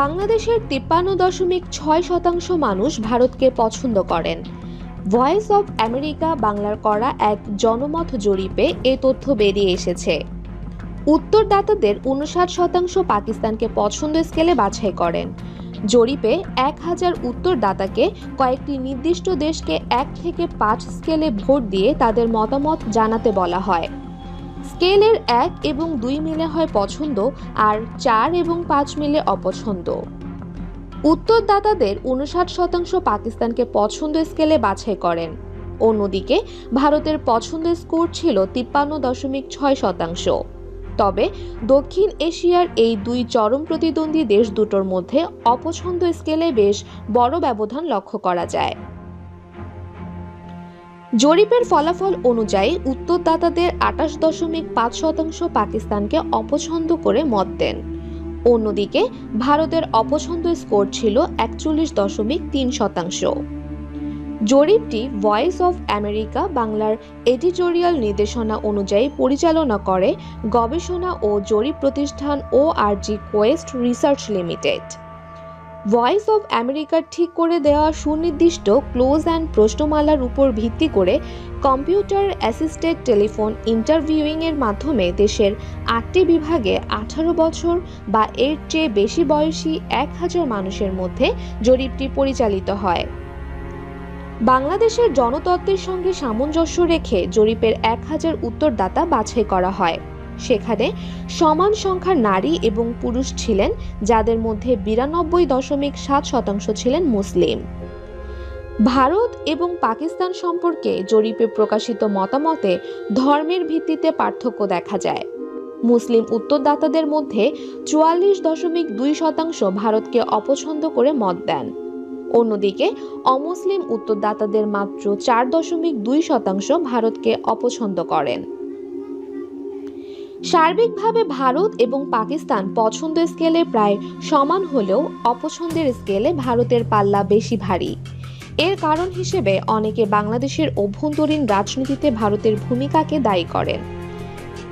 বাংলাদেশের তিপ্পান্ন দশমিক ছয় শতাংশ মানুষ ভারতকে পছন্দ করেন। ভয়েস অব আমেরিকা বাংলার করা এক জনমত জরিপে এ তথ্য বেরিয়ে এসেছে। উত্তরদাতাদের উনষাট শতাংশ পাকিস্তানকে পছন্দ স্কেলে বাছাই করেন। জরিপে এক হাজার উত্তরদাতাকে কয়েকটি নির্দিষ্ট দেশকে এক থেকে পাঁচ স্কেলে ভোট দিয়ে তাদের মতামত জানাতে বলা হয়। স্কেলের এক এবং দুই মিলে হয় পছন্দ আর চার এবং পাঁচ মিলে অপছন্দ। উত্তরদাতাদের উনষাট শতাংশ পাকিস্তানকে পছন্দ স্কেলে বাছাই করেন। অন্যদিকে, ভারতের পছন্দ স্কোর ছিল তিপ্পান্ন দশমিক ছয় শতাংশ। তবে দক্ষিণ এশিয়ার এই দুই চরম প্রতিদ্বন্দ্বী দেশ দুটোর মধ্যে অপছন্দ স্কেলে বেশ বড় ব্যবধান লক্ষ্য করা যায়। জরিপের ফলাফল অনুযায়ী উত্তরদাতাদের আটাশ দশমিক পাঁচ শতাংশ পাকিস্তানকে অপছন্দ করে মত দেন। অন্যদিকে, ভারতের অপছন্দ স্কোর ছিল একচল্লিশ দশমিক তিন শতাংশ। জরিপটি ভয়েস অফ আমেরিকা বাংলার এডিটোরিয়াল নির্দেশনা অনুযায়ী পরিচালনা করে গবেষণা ও জরিপ প্রতিষ্ঠান ও R G quest research limited. Voice of আমেরিকার ঠিক করে দেওয়া সুনির্দিষ্ট ক্লোজ অ্যান্ড প্রশ্নমালার উপর ভিত্তি করে কম্পিউটার অ্যাসিস্টেড টেলিফোন ইন্টারভিউইং এর মাধ্যমে দেশের আটটি বিভাগে আঠারো বছর বা এর চেয়ে বেশি বয়সী এক হাজার মানুষের মধ্যে জরিপটি পরিচালিত হয়। বাংলাদেশের জনতত্ত্বের সঙ্গে সামঞ্জস্য রেখে জরিপের এক হাজার উত্তরদাতা বাছাই করা হয়। সেখানে সমান সংখ্যার নারী এবং পুরুষ ছিলেন, যাদের মধ্যে বিরানব্বই দশমিক সাত শতাংশ ছিলেন মুসলিম। ভারত এবং পাকিস্তান সম্পর্কে জরিপে প্রকাশিত মতামতে ধর্মের ভিত্তিতে পার্থক্য দেখা যায়। মুসলিম উত্তরদাতাদের মধ্যে চুয়াল্লিশ দশমিক দুই শতাংশ ভারতকে অপছন্দ করে মত দেন। অন্যদিকে, অমুসলিম উত্তরদাতাদের মাত্র চার দশমিক দুই শতাংশ ভারতকে অপছন্দ করেন। সার্বিকভাবে ভারত এবং পাকিস্তান পছন্দ স্কেলে প্রায় সমান হলেও অপছন্দের স্কেলে ভারতের পাল্লা বেশি ভারী। এর কারণ হিসেবে অনেকে বাংলাদেশের অভ্যন্তরীণ রাজনীতিতে ভারতের ভূমিকাকে দায়ী করেন।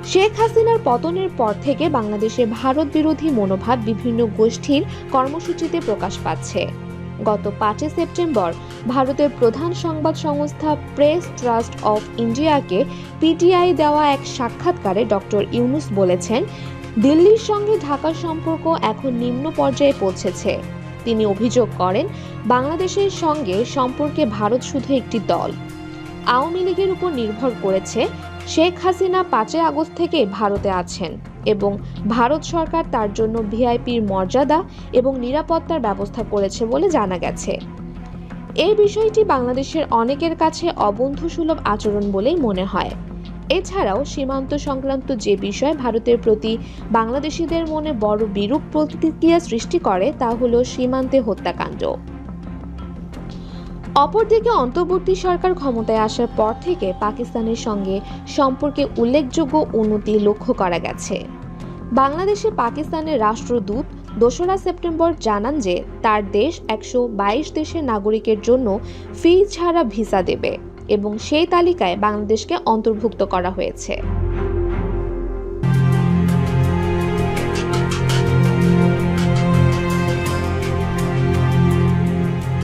শেখ হাসিনার পতনের পর থেকে বাংলাদেশে ভারত বিরোধী মনোভাব বিভিন্ন গোষ্ঠীর কর্মসূচিতে প্রকাশ পাচ্ছে। গত পাঁচই সেপ্টেম্বর ভারতের প্রধান সংবাদ সংস্থা প্রেস ট্রাস্ট অফ ইন্ডিয়াকে পিটিআই দেওয়া এক সাক্ষাৎকারে ডক্টর ইউনুস বলেছেন, দিল্লির সঙ্গে ঢাকার সম্পর্ক এখন নিম্ন পর্যায়ে পৌঁছেছে। তিনি অভিযোগ করেন, বাংলাদেশের সঙ্গে সম্পর্কে ভারত শুধু একটি দল। আওয়ামী লীগের উপর নির্ভর করেছে শেখ হাসিনা পাঁচই আগস্ট থেকে ভারতে আছেন। এবং ভারত সরকার তার জন্য ভিআইপির মর্যাদা এবং নিরাপত্তার ব্যবস্থা করেছে বলে জানা গেছে। এই বিষয়টি বাংলাদেশের অনেকের কাছে অবন্ধুসুলভ আচরণ বলেই মনে হয়। এছাড়াও সীমান্ত সংক্রান্ত যে বিষয় ভারতের প্রতি বাংলাদেশিদের মনে বড় বিরূপ প্রতিক্রিয়া সৃষ্টি করে তা হল সীমান্তে হত্যাকাণ্ড। অপরদিকে অন্তর্বর্তী সরকার ক্ষমতায় আসার পর থেকে পাকিস্তানের সঙ্গে সম্পর্কে উল্লেখযোগ্য উন্নতি লক্ষ্য করা গেছে। বাংলাদেশে পাকিস্তানের রাষ্ট্রদূত দোসরা সেপ্টেম্বর জানান যে তার দেশ একশো বাইশ দেশের নাগরিকের জন্য ফি ছাড়া ভিসা দেবে এবং সেই তালিকায় বাংলাদেশকে অন্তর্ভুক্ত করা হয়েছে।